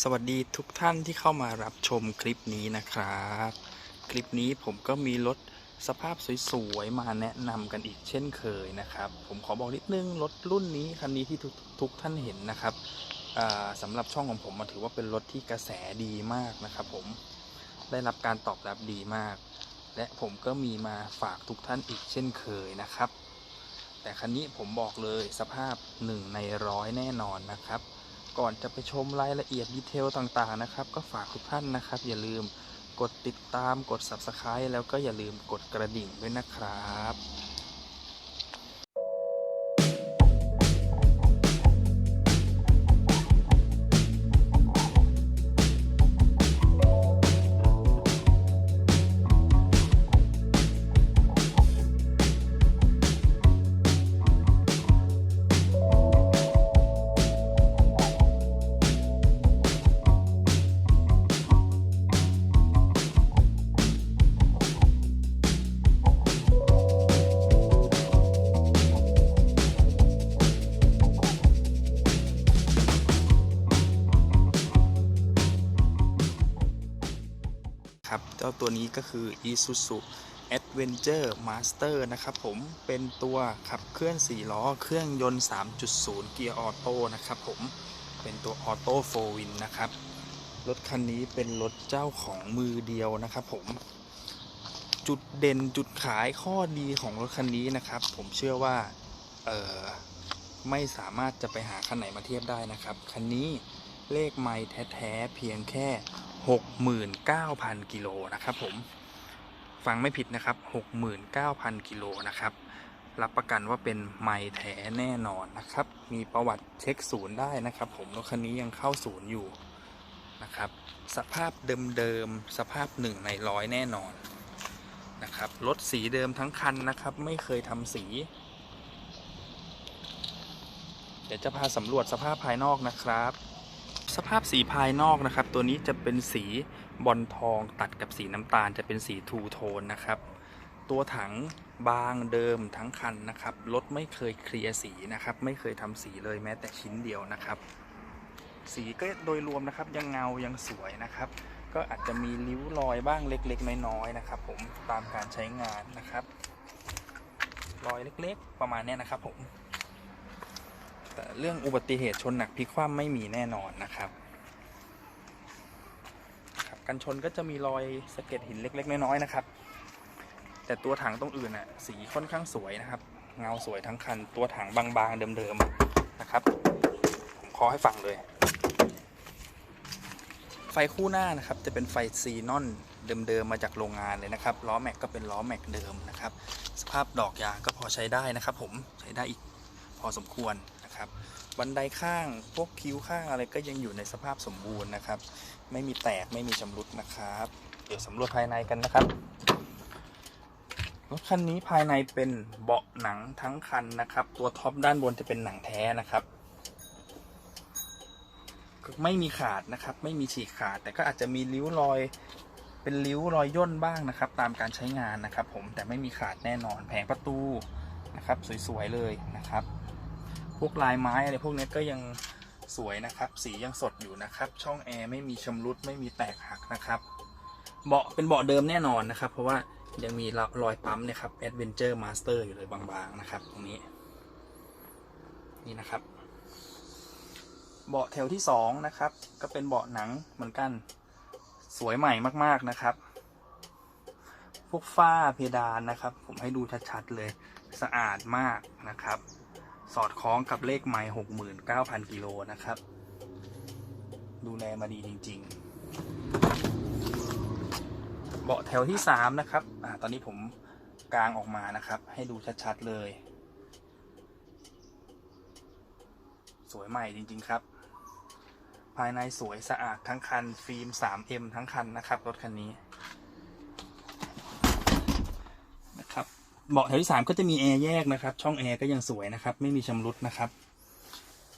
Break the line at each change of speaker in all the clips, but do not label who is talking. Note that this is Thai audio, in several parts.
สวัสดีทุกท่านที่เข้ามารับชมคลิปนี้นะครับ คลิปนี้ผมก็มีรถสภาพสวยๆมาแนะนำกันอีกเช่นเคยนะครับ ผมขอบอกนิดนึงรถรุ่นนี้คันนี้ที่ทุกทุกท่านเห็นนะครับสำหรับช่องของผมมาถือว่าเป็นรถที่กระแสดีมากนะครับผมได้รับการตอบรับดีมาก และผมก็มีมาฝากทุกท่านอีกเช่นเคยนะครับ แต่คันนี้ผมบอกเลยสภาพหนึ่งในร้อยแน่นอนนะครับ ก่อนจะไปชมรายละเอียดดีเทลต่างๆนะครับ ก็ฝากทุกท่านนะครับ อย่าลืมกดติดตามกด Subscribe แล้วก็อย่าลืมกดกระดิ่งด้วยนะครับ จ้าตัวนี้ก็คือ Isuzu Adventure Master นะครับผมเป็นตัวขับเคลื่อน 4 ล้อ เครื่องยนต์ 3.0 เกียร์ออโต้นะครับผมเป็นตัวออโต้โฟวินนะครับ รถคันนี้เป็นรถเจ้าของมือเดียวนะครับผมจุดเด่นจุดขายข้อดีของรถคันนี้นะครับ ผมเชื่อว่าเออไม่สามารถจะไปหาคันไหนมาเทียบได้นะครับ คันนี้เลขไมล์แท้ ๆ เพียงแค่ 69,000 กิโลนะครับผม ฟังไม่ผิดนะครับ 69,000 กิโลนะครับ รับประกันว่าเป็นไมล์แท้แน่นอนนะครับ มีประวัติเช็คศูนย์ได้นะครับ ผม รถคันนี้ยังเข้าศูนย์อยู่นะครับ สภาพเดิมๆ สภาพหนึ่งในร้อยแน่นอนนะครับ รถสีเดิมทั้งคันนะครับ ไม่เคยทำสี เดี๋ยวจะพาสำรวจสภาพภายนอกนะครับ สภาพสีภายนอกนะครับ ตัวนี้จะเป็นสีบอลทองตัดกับสีน้ำตาลจะเป็นสีทูโทนนะครับ ตัวถังบางเดิมทั้งคันนะครับรถไม่เคยเคลียร์สีนะครับ ไม่เคยทำสีเลยแม้แต่ชิ้นเดียวนะครับ สีก็โดยรวมนะครับยังเงายังสวยนะครับ ก็อาจจะมีริ้วรอยบ้างเล็ก ๆ น้อยๆนะครับ ผมตามการใช้งานนะครับ รอยเล็ก ๆ ประมาณนี้นะครับผม แต่เรื่องอุบัติเหตุชนหนักพลิกคว่ำไม่มีแน่นอนนะครับครับกันชนก็จะมีรอยสะเก็ดหินเล็ก ๆ น้อยๆนะครับ แต่ตัวถังตรงอื่นน่ะสีค่อนข้างสวยนะครับ เงาสวยทั้งคัน ตัวถังบางๆเดิมๆนะครับผมขอให้ฟังเลย ไฟคู่หน้านะครับ จะเป็นไฟซีนอนเดิมๆมาจากโรงงานเลยนะครับล้อแม็กก็เป็นล้อแม็กเดิมนะครับ สภาพดอกยางก็พอใช้ได้นะครับ ผมใช้ได้อีกพอสมควร นะครับ บันไดข้างพวกคิ้วข้างอะไรก็ยังอยู่ในสภาพสมบูรณ์นะครับ ไม่มีแตกไม่มีชำรุดนะครับ เดี๋ยวสำรวจภายในกันนะครับรถคันนี้ภายในเป็นเบาะหนังทั้งคันนะครับ ตัวท็อปด้านบนจะเป็นหนังแท้นะครับไม่มีขาดนะครับ ไม่มีฉีกขาด แต่ก็อาจจะมีริ้วรอยเป็นริ้วรอยย่นบ้างนะครับ ตามการใช้งานนะครับ ผมแต่ไม่มีขาดแน่นอนแผงประตูนะครับ สวยๆเลยนะครับ พวกลายไม้อะไรพวกนี้ก็ยังสวยนะครับ สียังสดอยู่นะครับ ช่องแอร์ไม่มีชำรุดไม่มีแตกหักนะครับ เบาะเป็นเบาะเดิมแน่นอนนะครับ เพราะว่ายังมีรอยปั๊มนี่ยครับ Adventure Master อยู่เลยบางๆนะครับ ตรงนี้ นี่นะครับ เบาะแถวที่สองนะครับ ก็เป็นเบาะหนังเหมือนกัน สวยใหม่มากๆนะครับ พวกฝ้าเพดานนะครับ ผมให้ดูชัดๆเลย สะอาดมากนะครับ สอดคล้องกับเลขไมล์หกหมื่นเก้าพันกิโลนะครับ ดูแลมาดีจริง ๆ เบาะแถวที่สามนะครับอ่าตอนนี้ผมกางออกมานะครับ ให้ดูชัด ๆ เลย สวยใหม่จริง ๆ ครับ ภายในสวยสะอาดทั้งคัน ฟิล์ม 3M ทั้งคันนะครับ รถคันนี้นะครับ เบาะแถวที่3ก็จะมีแอร์แยกนะครับ ช่องแอร์ก็ยังสวยนะครับ ไม่มีชำรุดนะครับ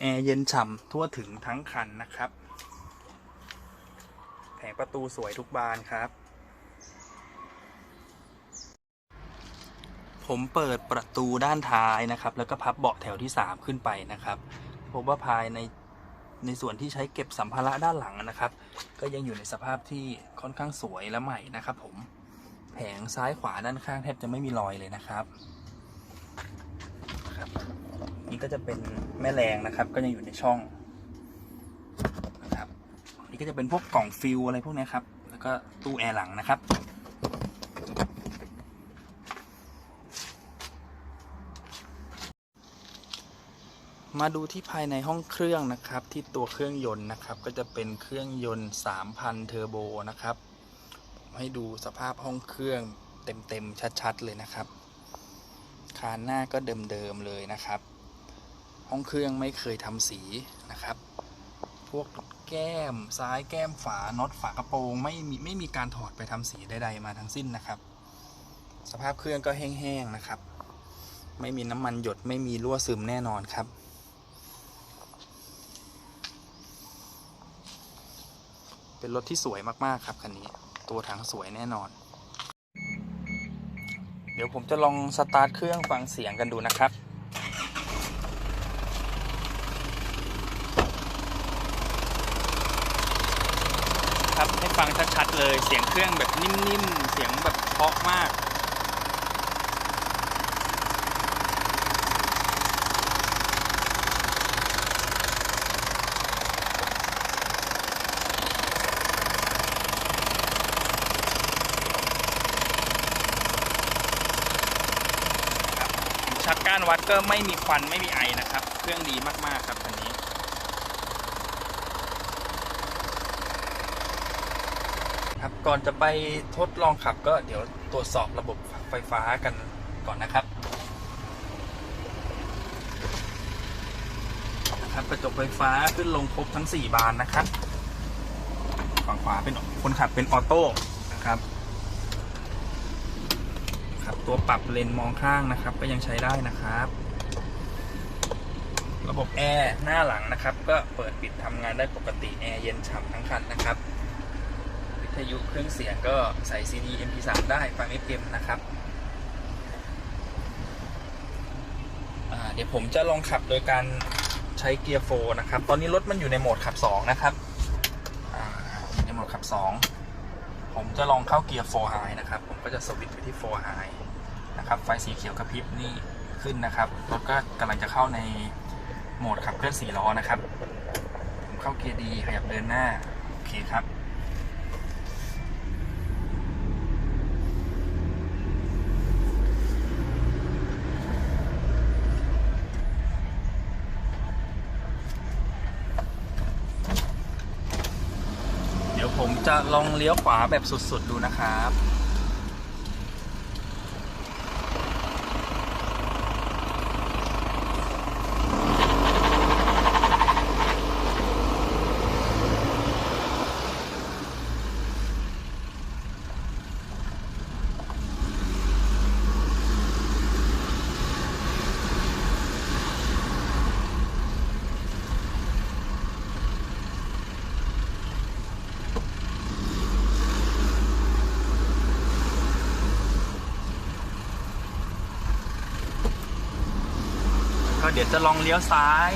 แอร์เย็นฉ่ำทั่วถึงทั้งคันนะครับ แผงประตูสวยทุกบานครับ ผมเปิดประตูด้านท้ายนะครับ แล้วก็พับเบาะแถวที่3ขึ้นไปนะครับพบว่าภายในในส่วนที่ใช้เก็บสัมภาระด้านหลังนะครับ ก็ยังอยู่ในสภาพที่ค่อนข้างสวยและใหม่นะครับผม ผงซ้ายขวาด้านข้างแทบจะไม่มีรอยเลยนะครับครับนี่ก็จะเป็นแม่แรงนะครับ ก็ยังอยู่ในช่องนะครับนี่ก็จะเป็นพวกกล่องฟิลอะไรพวกนี้ครับ แล้วก็ตู้แอร์หลังนะครับมาดูที่ภายในห้องเครื่องนะครับ ที่ตัวเครื่องยนต์นะครับ ก็จะเป็นเครื่องยนต์ 3,000 เทอร์โบนะครับ ให้ดูสภาพห้องเครื่องเต็มๆชัดๆเลยนะครับ คานหน้าก็เดิมๆเลยนะครับ ห้องเครื่องไม่เคยทำสีนะครับ พวกแก้มซ้ายแก้มฝาน็อตฝากระโปรงไม่มีไม่มีการถอดไปทำสีใดๆมาทั้งสิ้นนะครับ สภาพเครื่องก็แห้งๆนะครับ ไม่มีน้ำมันหยดไม่มีรั่วซึมแน่นอนครับเป็นรถที่สวยมาก ๆ ครับ คันนี้ ตัวถังสวยแน่นอน เดี๋ยวผมจะลองสตาร์ทเครื่องฟังเสียงกันดูนะครับครับให้ฟังชัดๆเลยเสียงเครื่องแบบนิ่มๆ เสียงแบบเพาะมาก ชักก้านวัดก็ไม่มีควันไม่มีไอนะครับ เครื่องดีมากๆครับคันนี้ครับก่อนจะไปทดลองขับก็เดี๋ยวตรวจสอบระบบไฟฟ้ากันก่อนนะครับนะครับกระจกไฟฟ้าขึ้นลงครบทั้ง 4 บานนะครับ ฝั่งขวาเป็นคนขับเป็นออโต้นะครับ ตัวปรับเลนมองข้างนะครับ ก็ยังใช้ได้นะครับ ระบบแอร์หน้าหลังนะครับ ก็เปิดปิดทำงานได้ปกติแอร์เย็นฉ่ำทั้งคันนะครับ วิทยุเครื่องเสียงก็ใส่ CD MP3 ได้ฟัง FM นะครับเดี๋ยวผมจะลองขับโดยการใช้เกียร์โฟนะครับ ตอนนี้รถมันอยู่ในโหมดขับ 2 นะครับในโหมดขับ 2 ผมจะลองเข้าเกียร์4 High นะครับ ผมก็จะสวิตช์ไปที่4 High นะครับไฟสีเขียวกระพริบนี่ขึ้นนะครับรถก็กำลังจะเข้าในโหมดขับเคลื่อน4ล้อนะครับผมเข้าเกียร์ดีขยับเดินหน้าโอเคครับเดี๋ยวผมจะลองเลี้ยวขวาแบบสุดๆดูนะครับ ดี๋ยวจะลองเลี้ยวซ้าย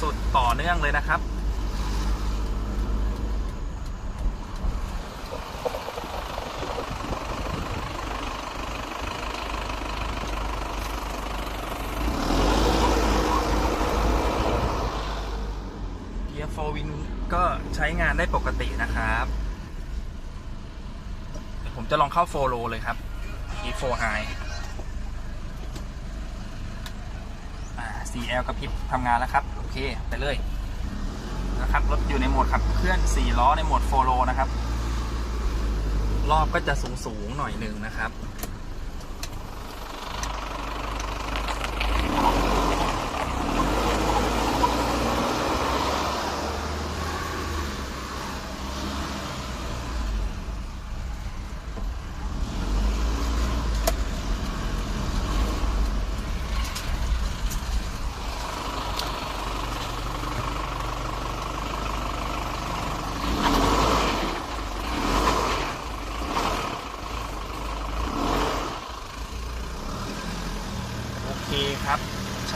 สุดๆ ต่อเนื่องเลยนะครับ เกียร์โฟวินก็ใช้งานได้ปกตินะครับผมจะลองเข้าโฟโลเลยครับ e 4 high 4L กระพริบทำงานแล้วครับ โอเค ไปเลยนะครับรถอยู่ในโหมดขับเคลื่อน 4 ล้อในโหมดโฟโลนะครับ รอบก็จะสูงๆหน่อยหนึ่งนะครับ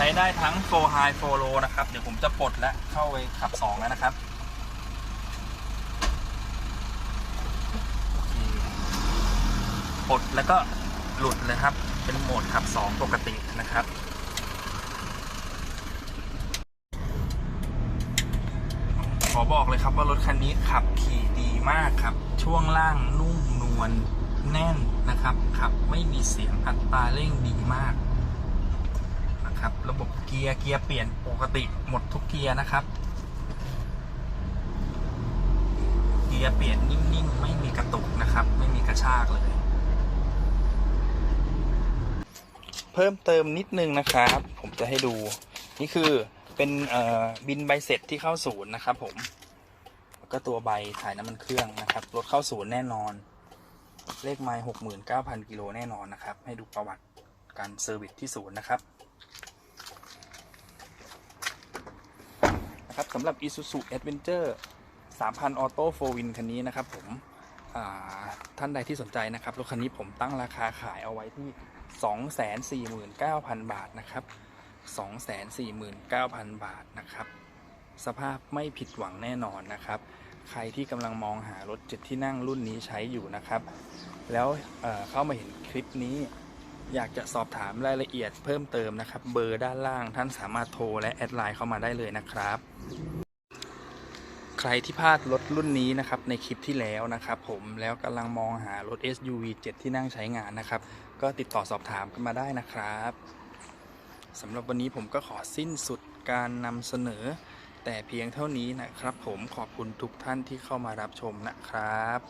ช้ได้ทั้ง4 High 4 Low นะครับ เดี๋ยวผมจะปลดและเข้าไปขับ 2 แล้วนะครับปลดแล้วก็หลุดเลยครับ เป็นโหมดขับ 2 ปกตินะครับขอบอกเลยครับว่ารถคันนี้ขับขี่ดีมากครับ ช่วงล่างนุ่มนวลแน่นนะครับ ขับไม่มีเสียงอัตราเร่งดีมาก นะครับ ระบบเกียร์เกียร์เปลี่ยนปกติหมดทุกเกียร์นะครับ เกียร์เปลี่ยนนิ่งๆ ไม่มีกระตุกนะครับ ไม่มีกระชากเลย เพิ่มเติมนิดนึงนะครับ ผมจะให้ดู นี่คือเป็นบินใบเสร็จที่เข้าศูนย์นะครับผมแล้วก็ตัวใบถ่ายน้ำมันเครื่องนะครับรถเข้าศูนย์แน่นอน เลขไมล์หกหมื่นเก้าพันกิโลแน่นอนนะครับ ให้ดูประวัติการเซอร์วิสที่ศูนย์นะครับ นะครับสำหรับ Isuzu Adventure 3,000 Auto 4 Win คันนี้นะครับผมท่านใดที่สนใจนะครับรถคันนี้ผมตั้งราคาขายเอาไว้ที่ 249,000 บาทนะครับ 249,000 บาทนะครับ สภาพไม่ผิดหวังแน่นอนนะครับ ใครที่กำลังมองหารถเจ็ดที่นั่งรุ่นนี้ใช้อยู่นะครับ แล้วเเข้ามาเห็นคลิปนี้ อยากจะสอบถามรายละเอียดเพิ่มเติมนะครับ เบอร์ด้านล่างท่านสามารถโทรและแอดไลน์เข้ามาได้เลยนะครับ ใครที่พลาดรถรุ่นนี้นะครับในคลิปที่แล้วนะครับผมแล้วกำลังมองหารถ SUV 7 ที่นั่งใช้งานนะครับ ก็ติดต่อสอบถามกันมาได้นะครับสำหรับวันนี้ผมก็ขอสิ้นสุดการนำเสนอ แต่เพียงเท่านี้นะครับ ผมขอบคุณทุกท่านที่เข้ามารับชมนะครับ